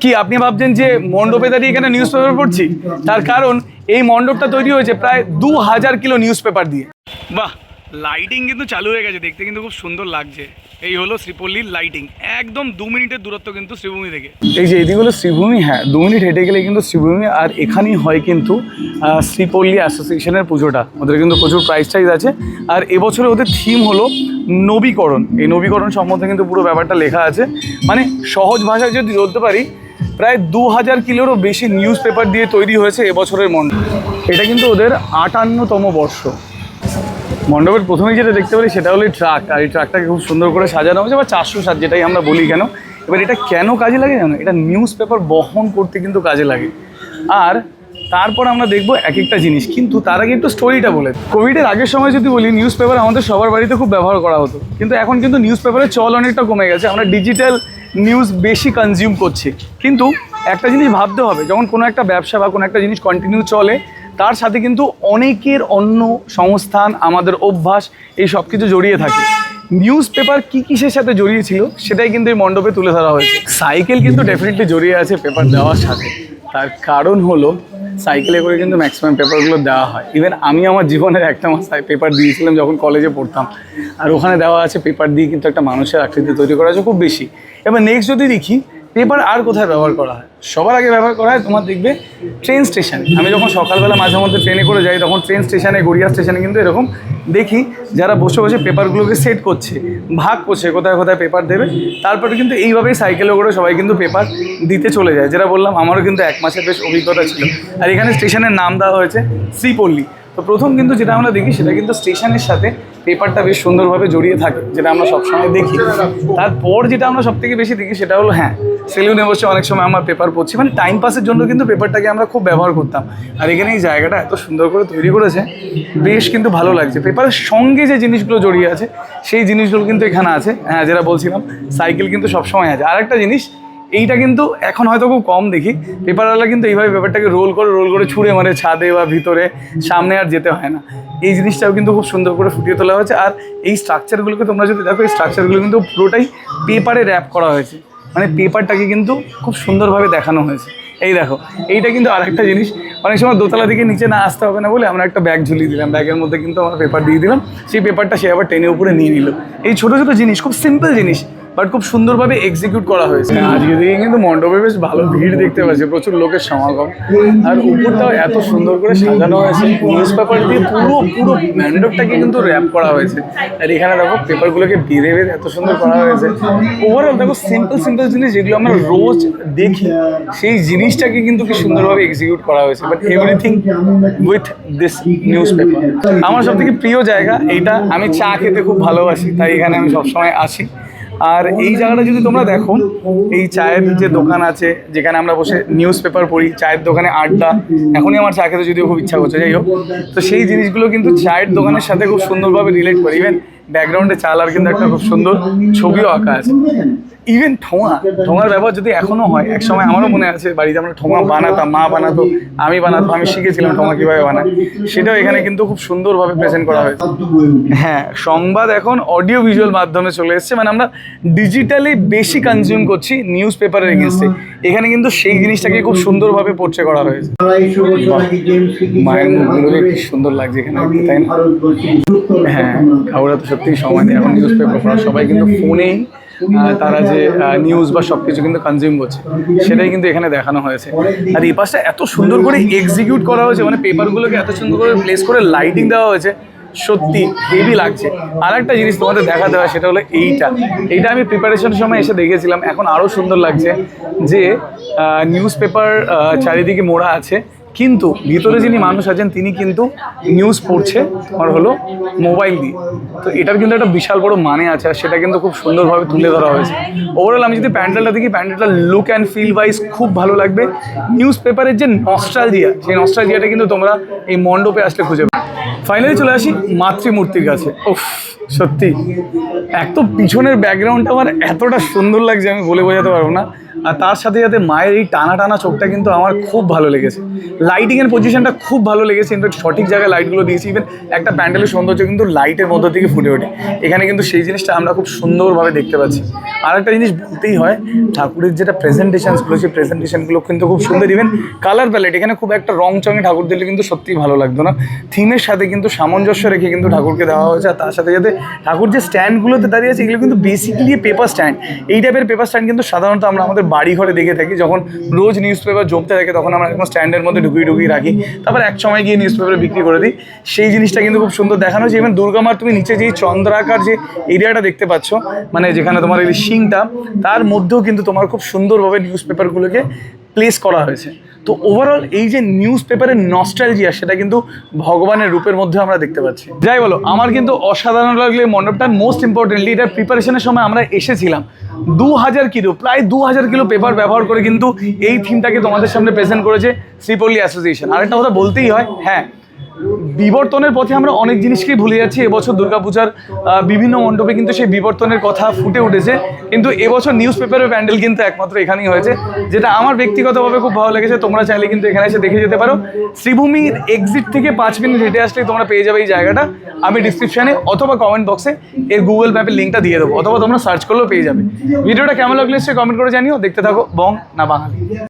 কি আপনি ভাবছেন যে মণ্ডপে দাঁড়িয়ে এখানে নিউজ পেপার পড়ছি? তার কারণ এই মণ্ডপটা তৈরি হয়েছে প্রায় দু হাজার কিলো নিউজ পেপার দিয়ে। বাহ লাইটিং কিন্তু চালু হয়ে গেছে দেখতে কিন্তু খুব সুন্দর লাগছে। এই হলো শ্রীপল্লীর লাইটিং একদম দু মিনিটের দূরত্ব কিন্তু শ্রীভূমি থেকে। এই যে এদিকে হলো শ্রীভূমি হ্যাঁ দু মিনিট হেঁটে গেলে কিন্তু শ্রীভূমি আর এখানেই হয় কিন্তু শ্রীপল্লী অ্যাসোসিয়েশনের পুজোটা। ওদের কিন্তু প্রচুর প্রাইস টাইজ আছে। আর এবছরে ওদের থিম হলো নবীকরণ। এই নবীকরণ সম্বন্ধে কিন্তু পুরো ব্যাপারটা লেখা আছে। মানে সহজ ভাষায় যদি বলতে পারি, প্রায় দু হাজার কিলোরও বেশি নিউজ পেপার দিয়ে তৈরি হয়েছে এবছরের মণ্ডপ এটা কিন্তু ওদের আটান্নতম বর্ষ। মণ্ডপের প্রথমেই যেটা দেখতে পারি সেটা হলো ট্রাক। আর এই ট্রাকটাকে খুব সুন্দর করে সাজানো হয়েছে, বা চারশো সাত যেটাই আমরা বলি কেন। এবার এটা কেন কাজে লাগে জানো? এটা নিউজ পেপার বহন করতে কিন্তু কাজে লাগে। আর তারপর আমরা দেখব এক একটা জিনিস। কিন্তু তার আগে একটু স্টোরিটা বলে কোভিডের আগের সময় যদি বলি নিউজ পেপার আমাদের সবার বাড়িতে খুব ব্যবহার করা হতো। কিন্তু এখন কিন্তু নিউজ পেপারের চল অনেকটা কমে গেছে। আমরা ডিজিটাল নিউজ বেশি কনজিউম করছি। কিন্তু একটা জিনিস ভাবতে হবে, যখন কোনো একটা ব্যবসা বা কোনো একটা জিনিস কন্টিনিউ চলে, তার সাথে কিন্তু অনেকের অন্য সংস্থান, আমাদের অভ্যাস, এই সব কিছু জড়িয়ে থাকে। নিউজ পেপার কী কিসের সাথে জড়িয়ে ছিল সেটাই কিন্তু এই মণ্ডপে তুলে ধরা হয়েছে। সাইকেল কিন্তু ডেফিনেটলি জড়িয়ে আছে পেপার দেওয়ার সাথে। তার কারণ হলো সাইকেলে করে কিন্তু ম্যাক্সিমাম পেপারগুলো দেওয়া হয়। ইভেন আমি আমার জীবনের একটা মাস পেপার দিয়েছিলাম যখন কলেজে পড়তাম। আর ওখানে দেওয়া আছে পেপার দিয়ে কিন্তু একটা মানুষের আকৃতি তৈরি করা আছে খুব বেশি। এবার নেক্সট যদি দেখি পেপার আর কোথায় ব্যবহার করা হয়? সবার আগে ব্যবহার করা হয়, তোমার দেখবে ট্রেন স্টেশন আমি যখন সকালবেলা মাঝে মধ্যে ট্রেনে করে যাই, তখন ট্রেন স্টেশনে গড়িয়া স্টেশনে কিন্তু এরকম দেখি যারা বসে বসে পেপারগুলোকে সেট করছে। ভাগ করছে, কোথায় কোথায় পেপার দেবে। তারপরে কিন্তু এইভাবেই সাইকেলে করে সবাই কিন্তু পেপার দিতে চলে যায়। যেটা বললাম, আমারও কিন্তু এক মাসের বেশ অভিজ্ঞতা ছিল। আর এখানে স্টেশনের নাম দেওয়া হয়েছে শ্রীপল্লী। তো প্রথম কিন্তু যেটা আমরা দেখি, সেটা কিন্তু স্টেশনের সাথে পেপারটা বেশ সুন্দরভাবে জড়িয়ে থাকে, যেটা আমরা সবসময় দেখি। তারপর যেটা আমরা সব থেকে বেশি দেখি সেটা হলো হ্যাঁ সেলুনে বসে অনেক সময় আমার পেপার পড়ছি মানে টাইম পাসের জন্য কিন্তু পেপারটাকে আমরা খুব ব্যবহার করতাম। আর এখানে এই জায়গাটা এত সুন্দর করে তৈরি করেছে, বেশ কিন্তু ভালো লাগছে। পেপারের সঙ্গে যে জিনিসগুলো জড়িয়ে আছে, সেই জিনিসগুলো কিন্তু এখানে আছে। হ্যাঁ যেটা বলছিলাম, সাইকেল কিন্তু সবসময় আছে। আর একটা জিনিস এইটা কিন্তু এখন হয়তো খুব কম দেখি। পেপারওয়ালা কিন্তু এইভাবে পেপারটাকে রোল করে রোল করে ছুঁড়ে মারে ছাদে বা ভিতরে, সামনে আর যেতে হয় না। এই জিনিসটাও কিন্তু খুব সুন্দর করে ফুটিয়ে তোলা হয়েছে। আর এই স্ট্রাকচারগুলোকে তোমরা যদি দেখো, এই স্ট্রাকচারগুলো কিন্তু পুরোটাই পেপারে র্যাপ করা হয়েছে। মানে পেপারটাকে কিন্তু খুব সুন্দরভাবে দেখানো হয়েছে। এই দেখো, এইটা কিন্তু আরেকটা জিনিস। অনেক সময় দোতলা থেকে নিচে না আসতে হবে না বলে আমরা একটা ব্যাগ ঝুলিয়ে দিলাম। ব্যাগের মধ্যে কিন্তু আমরা পেপার দিয়ে দিলাম। সেই পেপারটা সে আবার টেনে উপরে নিয়ে নিল। এই ছোটো ছোটো জিনিস, খুব সিম্পল জিনিস। বাট খুব সুন্দরভাবে এক্সিকিউট করা হয়েছে। আজকে দিকে কিন্তু মণ্ডপে বেশ ভালো ভিড় দেখতে পাচ্ছি, প্রচুর লোকের সমাগম। আর উপরটাও এত সুন্দর করে সাজানো হয়েছে নিউজ পেপার দিয়ে পুরো পুরো মণ্ডপটাকে কিন্তু র্যাপ করা হয়েছে। আর এখানে দেখো, পেপারগুলোকে বেঁধে বেঁধে এত সুন্দর করা হয়েছে। ওভারঅল দেখো সিম্পল সিম্পল জিনিস যেগুলো আমরা রোজ দেখি, সেই জিনিসটাকে কিন্তু কি সুন্দরভাবে এক্সিকিউট করা হয়েছে। But everything with this newspaper আমার সব থেকে প্রিয় জায়গা এইটা, আমি চা খেতে খুব ভালোবাসি, তাই এখানে আমি সবসময় আসি। আর এই জায়গাটা যদি তোমরা দেখো, এই চায়ের যে দোকান আছে, যেখানে আমরা বসে নিউজ পেপার পড়ি, চায়ের দোকানে আড্ডা, এখনই আমার চা খেতে যদিও খুব ইচ্ছা করছে, যাই হোক। তো সেই জিনিসগুলো কিন্তু চায়ের দোকানের সাথে খুব সুন্দরভাবে রিলেট করি। ইভেন ব্যাকগ্রাউন্ডে চালার কিন্তু একটা খুব সুন্দর ছবিও আঁকা আছে। ইভেন ঠোঙা ঠোঙার ব্যবহার যদি এখনও হয় এক সময় আমারও মনে আছে বাড়িতে আমরা ঠোঙা বানাতাম মা বানাতো আমি বানাতাম আমি শিখেছিলাম ঠোঙা কীভাবে বানায়। সেটাও এখানে কিন্তু খুব সুন্দরভাবে প্রেজেন্ট করা হয়েছে। হ্যাঁ সংবাদ এখন অডিও ভিজুয়াল মাধ্যমে চলে এসেছে মানে আমরা ডিজিটালি বেশি কনজিউম করছি নিউজ পেপারের এগেনস্টে এখানে কিন্তু সেই জিনিসটাকে খুব সুন্দরভাবে পোর্ট্রে করা হয়েছে। মায়ের মুখগুলো কি সুন্দর লাগছে এখানে তাই না? হ্যাঁ কাউরা তো সত্যিই সময় নেই এখন নিউজ পেপার পড়া সবাই কিন্তু ফোনেই তারা যে নিউজ বা সব কিছু কিন্তু কনজিউম করছে। সেটাই কিন্তু এখানে দেখানো হয়েছে। আর এই পাশটা এত সুন্দর করে এক্সিকিউট করা হয়েছে মানে পেপারগুলোকে এত সুন্দর করে প্লেস করে লাইটিং দেওয়া হয়েছে, সত্যি হেভি লাগছে। আর একটা জিনিস তোমাদের দেখাতে হয়, সেটা হলো এইটা। এইটা আমি প্রিপারেশনের সময় এসে দেখেছিলাম, এখন আরও সুন্দর লাগছে যে নিউজ পেপার চারিদিকে মোড়া আছে। কিন্তু ভিতরে যিনি মানুষ আছেন, তিনি কিন্তু নিউজ পড়ছে আর হলো মোবাইল দিয়ে। তো এটার কিন্তু একটা বিশাল বড় মানে আছে, আর সেটা কিন্তু খুব সুন্দরভাবে তুলে ধরা হয়েছে। ওভারঅল আমি যদি প্যান্ডেলটা দেখি, প্যান্ডেলটা লুক অ্যান্ড ফিল ওয়াইজ খুব ভালো লাগবে। নিউজ পেপারের যে নস্ট্রালজিয়া সেই নস্ট্রালজিয়াটা কিন্তু তোমরা এই মণ্ডপে আসলে খুঁজে ফাইনালি চলে আসি মাতৃমূর্তির কাছে। উফ, সত্যি। এক তো পিছনের ব্যাকগ্রাউন্ডটা আমার এতটা সুন্দর লাগছে, আমি বলে বোঝাতে পারব না। আর তার সাথে সাথে মায়ের এই টানা টানা চোখটা কিন্তু আমার খুব ভালো লেগেছে। লাইটিংয়ের পজিশনটা খুব ভালো লেগেছে ইনফ্যাক্ট সঠিক জায়গায় লাইটগুলো দিয়েছি ইভেন একটা প্যান্ডেলের সৌন্দর্য কিন্তু লাইটের মধ্য থেকে ফুটে ওঠে। এখানে কিন্তু সেই জিনিসটা আমরা খুব সুন্দরভাবে দেখতে পাচ্ছি। আর একটা জিনিস বলতেই হয়, ঠাকুরের যেটা প্রেজেন্টেশনসগুলো সেই প্রেজেন্টেশনগুলো কিন্তু খুব সুন্দর। ইভেন কালার প্যালেট এখানে খুব একটা রং চঙে ঠাকুর দিলে কিন্তু সত্যিই ভালো লাগতো না। থিমের সাথে কিন্তু সামঞ্জস্য রেখে কিন্তু ঠাকুরকে দেওয়া হয়েছে, আর তার সাথে সাথে ঠাকুর যে স্ট্যান্ডগুলোতে দাঁড়িয়ে আছে, এগুলো কিন্তু বেসিক্যালি পেপার স্ট্যান্ড এই টাইপের পেপার স্ট্যান্ড কিন্তু সাধারণত আমরা আমাদের বাড়ি ঘরে দেখে থাকি, যখন রোজ নিউজ পেপার জমতে থাকে, তখন আমরা একদম স্ট্যান্ডের মধ্যে ঢুকিয়ে ঢুকিয়ে রাখি। তারপর এক সময় গিয়ে নিউজ পেপারে বিক্রি করে দিই। সেই জিনিসটা কিন্তু খুব সুন্দর দেখানো হয়েছে। ইভেন দুর্গামার তুমি নিচে যে চন্দ্রাকার যে এরিয়াটা দেখতে পাচ্ছ মানে যেখানে তোমার এই সিংটা, তার মধ্যেও কিন্তু তোমার খুব সুন্দরভাবে নিউজ পেপারগুলোকে প্লেস করা হয়েছে। তো ওভারঅল এই যে নিউজ পেপারের নস্টালজিয়া সেটা কিন্তু ভগবানের রূপের মধ্যে আমরা দেখতে পাচ্ছি। যাই বলো, আমার কিন্তু অসাধারণ লাগলে মণ্ডপটা মোস্ট ইম্পর্টেন্টলি এটার প্রিপারেশনের সময় আমরা এসেছিলাম। দু হাজার কিলো, প্রায় দু হাজার কিলো পেপার ব্যবহার করে কিন্তু এই থিমটাকে তোমাদের সামনে প্রেজেন্ট করেছে শ্রীপল্লী অ্যাসোসিয়েশন আরেকটা কথা বলতেই হয় হ্যাঁ বিবর্তনের পথে আমরা অনেক জিনিসকেই ভুলে যাচ্ছি। এবছর দুর্গাপূজার বিভিন্ন মণ্ডপে কিন্তু সেই বিবর্তনের কথা ফুটে উঠেছে। কিন্তু এবছর নিউজ পেপারের প্যান্ডেল কিন্তু একমাত্র এখানেই হয়েছে। যেটা আমার ব্যক্তিগতভাবে খুব ভালো লেগেছে, তোমরা চাইলে কিন্তু এখানে এসে দেখে যেতে পারো। শ্রীভূমির এক্সিট থেকে পাঁচ মিনিট হেঁটে আসলেই তোমরা পেয়ে যাবে এই জায়গাটা। আমি ডিসক্রিপশনে অথবা কমেন্ট বক্সে এর গুগল ম্যাপের লিঙ্কটা দিয়ে দেবো। অথবা তোমরা সার্চ করলেও পেয়ে যাবে। ভিডিওটা কেমন লাগলে সে কমেন্ট করে জানিও। দেখতে থাকো, বং না বাঙালি।